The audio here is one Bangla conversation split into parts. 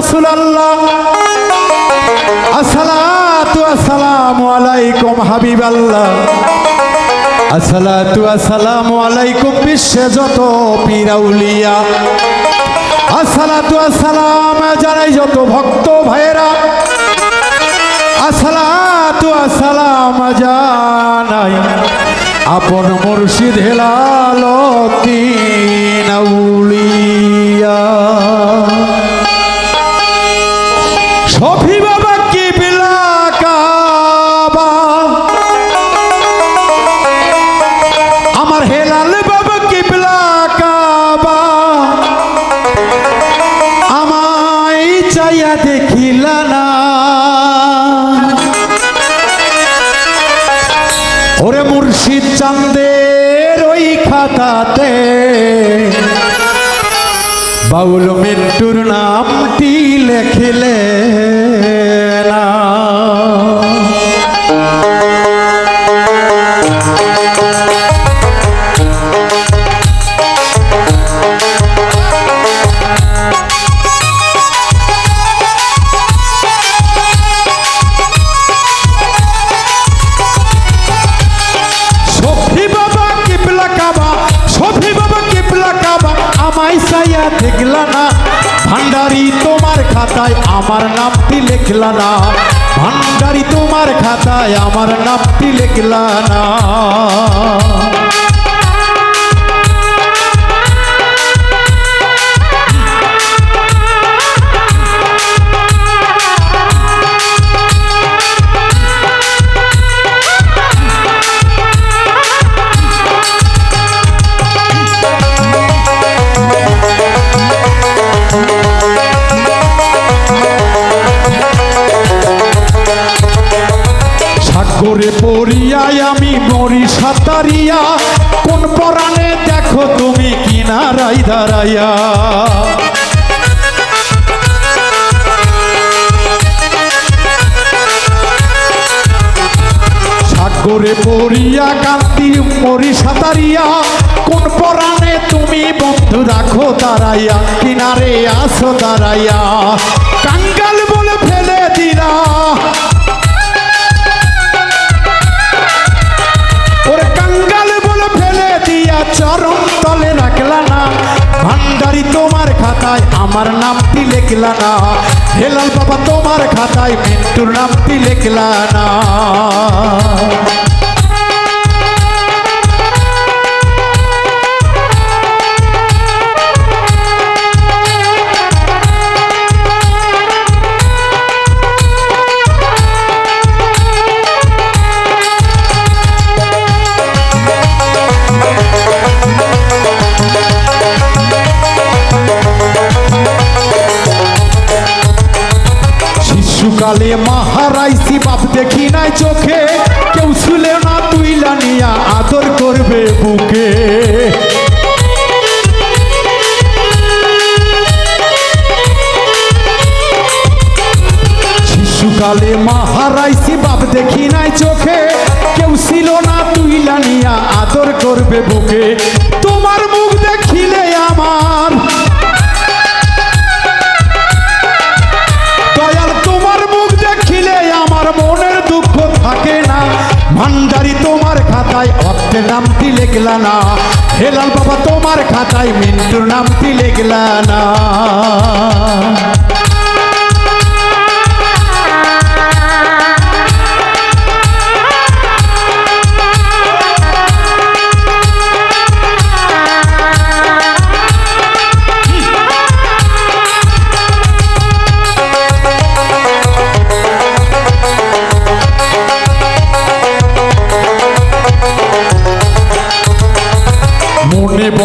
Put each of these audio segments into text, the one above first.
রাসুল আসসালামু আলাইকুম হাবিব আল্লাহ আসসালাতু আসসালামু আলাইকুম বিশ্বে যত পীরাউলিয়া আসসালাতু আসসালাম জানাই যত ভক্ত ভাইয়েরা। আসসালাতু আসসালাম জানাই আপন মুর্শিদ হেলালতিন চাইয়া দেখিলা না। ওরে মুর্শিদ চান্দের ওই খাতাতে বাউল মিন্টুর নামটি লেখিলে না। আমায় দেখলা না। ভান্ডারি তোমার খাতায় আমার নামটি লেখলা না। ভান্ডারি তোমার খাতায় আমার নামটি লেখলা না। সাতারিয়া কোন পরাণে দেখো তুমি কিনারাই দাঁড়াইয়া? সাগরে পড়িয়া কান্তি মরি সাতারিয়া, কোন পরাণে তুমি বন্ধু রাখো দাঁড়াইয়া, কিনারে আসো দাঁড়াইয়া। কাঙ্গাল চরম তলে রাখলা না। ভান্ডারি তোমার খাতায় আমার নামটি লেখলা না। হেলাল বাবা তোমার খাতায় মিন্টুর নামটি লেখলা না। শিশুকালে মাহারাইছি বাপ দেখি নাই চোখে। কেউ শুলে না তুইলা নিয়া আদর করবে বুকে। শিশুকালে মাহারাইছি বাপ দেখি নাই চোখে। কেউ ছিল না তুইলা নিয়া আদর করবে বুকে। তোমার মুখ দেখিলে আমার ভান্ডারি তোমার খাতায় অর্থের নামটি লেখলা না। হেলাল বাবা তোমার খাতায় মিন্টুর নামটি লেখলা না।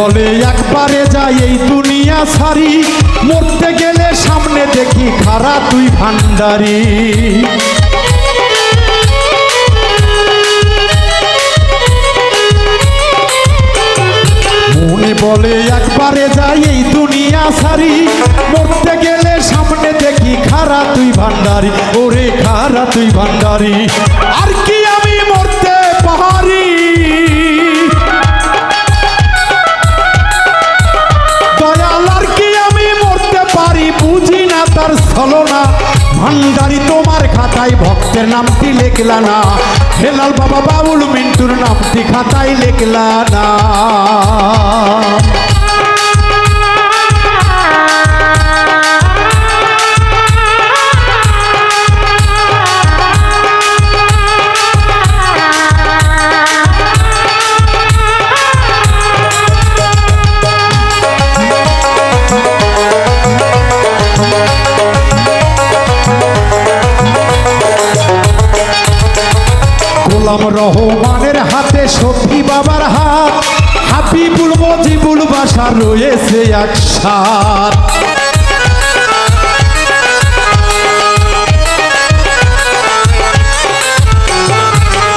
বলে, একবারে যাই এই দুনিয়া সারি মরতে গেলে সামনে দেখি খারা তুই ভান্ডারি। মনে বলে, একবারে যাই এই দুনিয়া সারি মরতে গেলে সামনে দেখি খারা তুই ভান্ডারি। ওরে খারা তুই ভান্ডারি। বুঝি না ভান্ডারি তোমার খাতায় ভক্তের নামটি লেখলা না। হেলাল বাবা বাবুল মিন্টুর নামটি খাতায় লেখলা না। গোলাম রহমানের হাতে সখী বাবার হাত। হাবিবুল মজিবুল বাসা রয়েছে একসাথ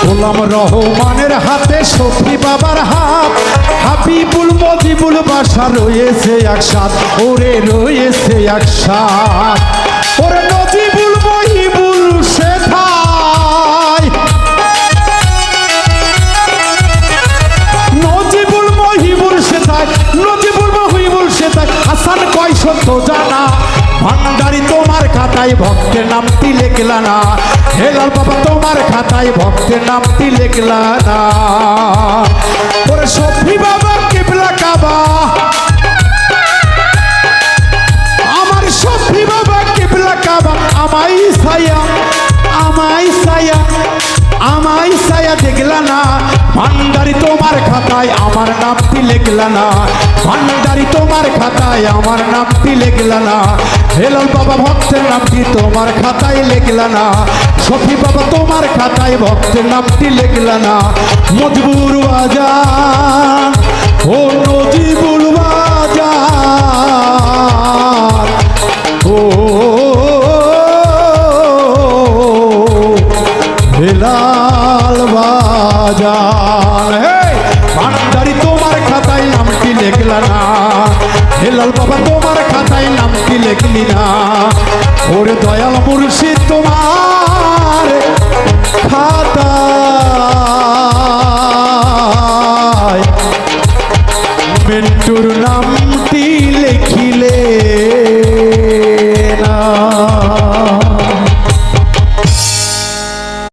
গোলাম রহমানের হাতে সখী বাবার হাত। হাবিবুল মজিবুল বাসা রয়েছে একসাথ ওরে রয়েছে একসাথ ওরে সত্য জানা। ভান্ডারি তোমার খাতায় ভক্তের নামটি লেখলা না। হেলাল বাবা, তোমার খাতায় ভক্তের নামটি লেখলা না। ওরে সফি বাবা কেবলা কাবা। আমার সফি বাবা কেবলা কাবা। আমাই সায়া আমাই সায়া আমাই সায়া দেখলা না। ভান্ডারি খাতায় আমার নামটি লেখলা না। ভান্ডারি তোমার খাতায় আমার নামটি লেখলা না। হেলাল বাবা ভক্তের নামটি তোমার খাতায় লেখলা না। সখী বাবা তোমার খাতায় ভক্তের নামটি লেখলা না। মজবুর বাজার, ও নজিবুল বাজার, ও হেলাল বাজার। হে ভান্ডারি তোমার খাতায় নামটি লেখলা না। হেলাল বাবা, তোমার খাতায় নামটি লেখলি না। ওরে দয়াল মুর্শিদ তোমার খাতায়